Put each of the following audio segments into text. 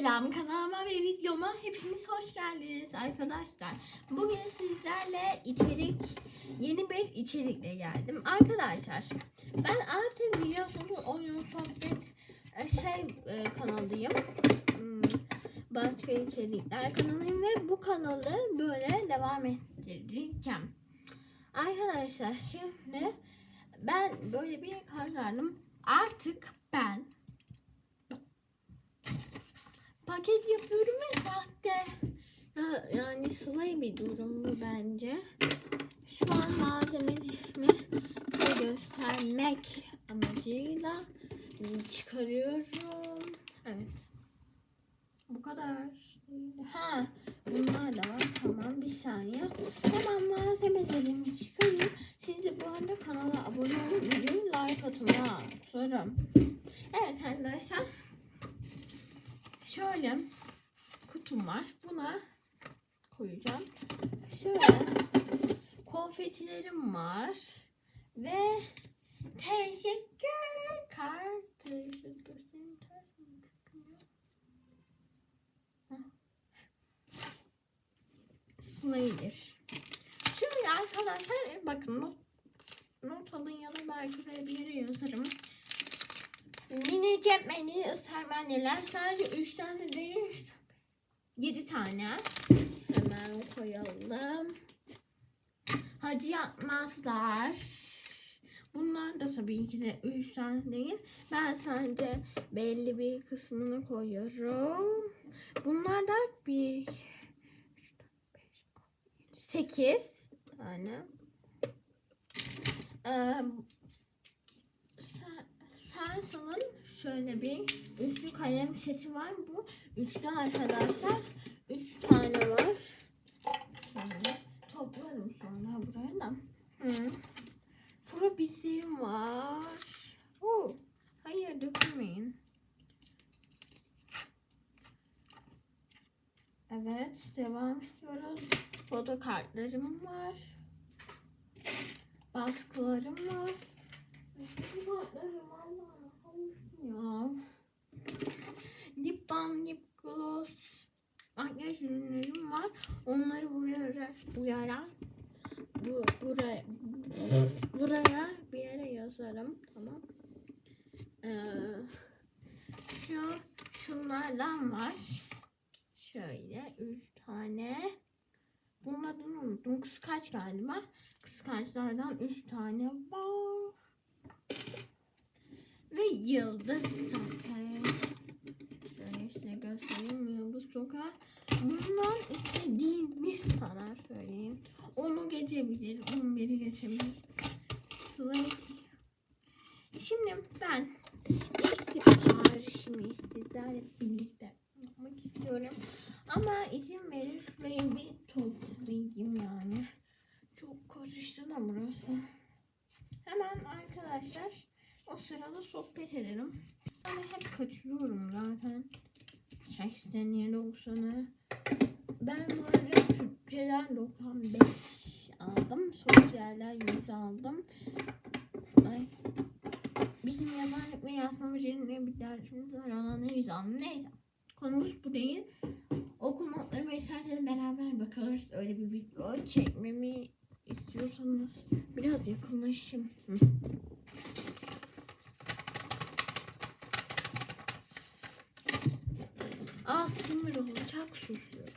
Selam kanalıma ve videoma hepiniz hoş geldiniz arkadaşlar. Bugün sizlerle içerik, yeni bir içerikle geldim. Arkadaşlar ben artık biliyorsunuz oyun sohbet e, şey e, kanalıyım. Hmm, Başka içerikler kanalıyım ve bu kanalı böyle devam ettireceğim. Arkadaşlar şimdi ben böyle bir karar verdim. Artık ben paket yapıyorum ve sahte. Ya, yani slay bir durum bu bence. Şu an malzemelerimi size göstermek amacıyla çıkarıyorum. Evet. Bu kadar. Ha, bunlar da var. Tamam bir saniye. Hemen malzemelerimi çıkarayım. Siz de bu arada kanala abone olun. Videoyu like atın ha. Sorun. Evet arkadaşlar. Şöyle kutum var. Buna koyacağım. Şöyle konfetilerim var. Ve teşekkür kartı. Snyder. Şöyle arkadaşlar bakın not, not alın ya da belki buraya bir yere yazarım. Mini cepmeni ısırmaneler sadece 3 tane değil 7 tane. Hemen koyalım. Hacı yapmazlar. Bunlar da tabii ki de 3 tane değil. Ben sadece belli bir kısmını koyuyorum. Bunlar da 1 8 tane. Ee, Sensal'ın şöyle bir üçlü kalem seti var. Bu üçlü arkadaşlar. Üç tane var. Şöyle toplarım sonra buraya da. Hı. Var. Oo, hayır dökülmeyin. Evet devam ediyoruz. Foto kartlarım var. Baskılarım var. Allah kavuştum ya. Lip balm, lip gloss, makyaj ürünlerim var. Onları buraya, buraya, bu, buraya, buraya bir yere yazarım. Tamam. Ee, şu şunlardan var. Şöyle üç tane. Bunlardan unuttum. Kıskaç galiba. Kıskaçlardan üç tane var. Ve yıldız sokağı. Şöyle size göstereyim. Yıldız sokağı. Bunlar istediğiniz kadar söyleyeyim. Onu geçebilir. 11'i geçebilir. Sırayı. Şimdi ben ilk siparişimi sizlerle birlikte yapmak istiyorum. Ama izin verir şurayı bir toplayayım yani. Çok karıştı da burası. Hemen arkadaşlar o sırada sohbet edelim. Ben hep kaçırıyorum zaten. 80'e 90'ı. Ben böyle Türkçeden 95 aldım. Sosyaller 100 aldım. Ay. Bizim yalan ve yazmamız yerine bir dersimiz var. Alanı 100 aldım. Neyse. Konumuz bu değil. Okul notları ve isterseniz beraber bakarız. Öyle bir video çekmemi istiyorsanız biraz yakınlaşayım. Az sınır olacak susuyor.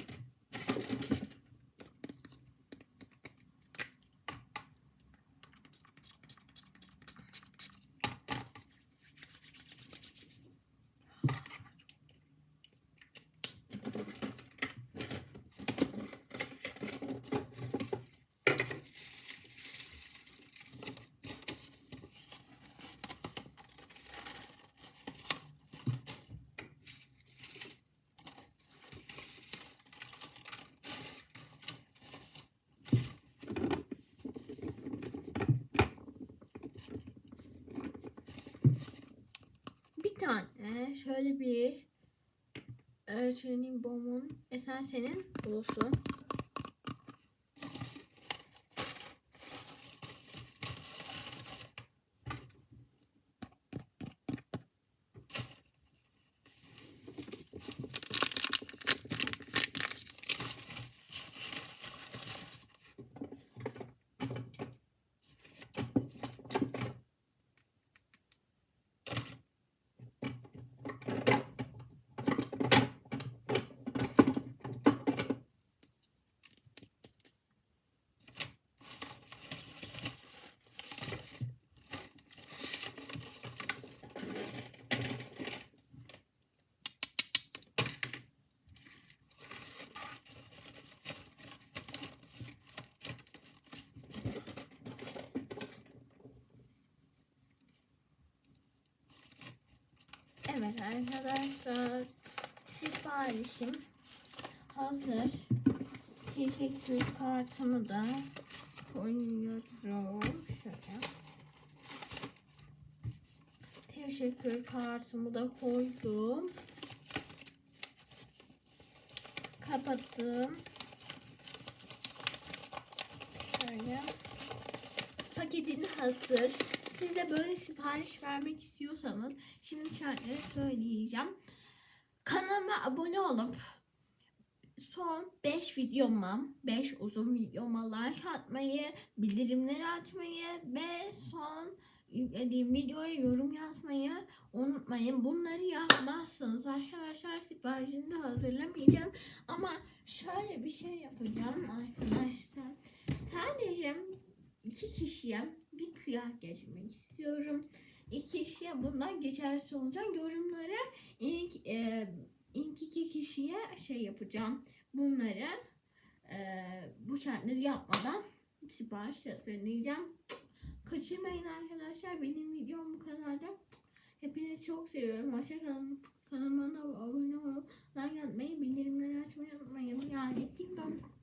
Bir tane şöyle bir Öğretmenin bomun Esen senin bulusu. Evet arkadaşlar siparişim hazır. Teşekkür kartımı da koyuyorum. Şöyle. Teşekkür kartımı da koydum. Kapattım. Şöyle. Paketin hazır. Siz de böyle sipariş vermek istiyorsanız şimdi şartları söyleyeceğim. Kanalıma abone olup son 5 videoma, 5 uzun videoma like atmayı, bildirimleri açmayı ve son yüklediğim videoya yorum yazmayı unutmayın. Bunları yapmazsanız arkadaşlar siparişini de hazırlamayacağım. Ama şöyle bir şey yapacağım arkadaşlar. Sadece iki kişiye bir kıyak geçmek istiyorum. İki kişiye bundan geçersiz olacak. Yorumlara ilk, e, ilk iki kişiye şey yapacağım. Bunları e, bu şartları yapmadan sipariş hazırlayacağım. Kaçırmayın arkadaşlar. Benim videom bu kadardı. Hepinizi çok seviyorum. Hoşçakalın. Kanalıma abone olun. Like atmayı, bildirimleri açmayı unutmayın. Yani TikTok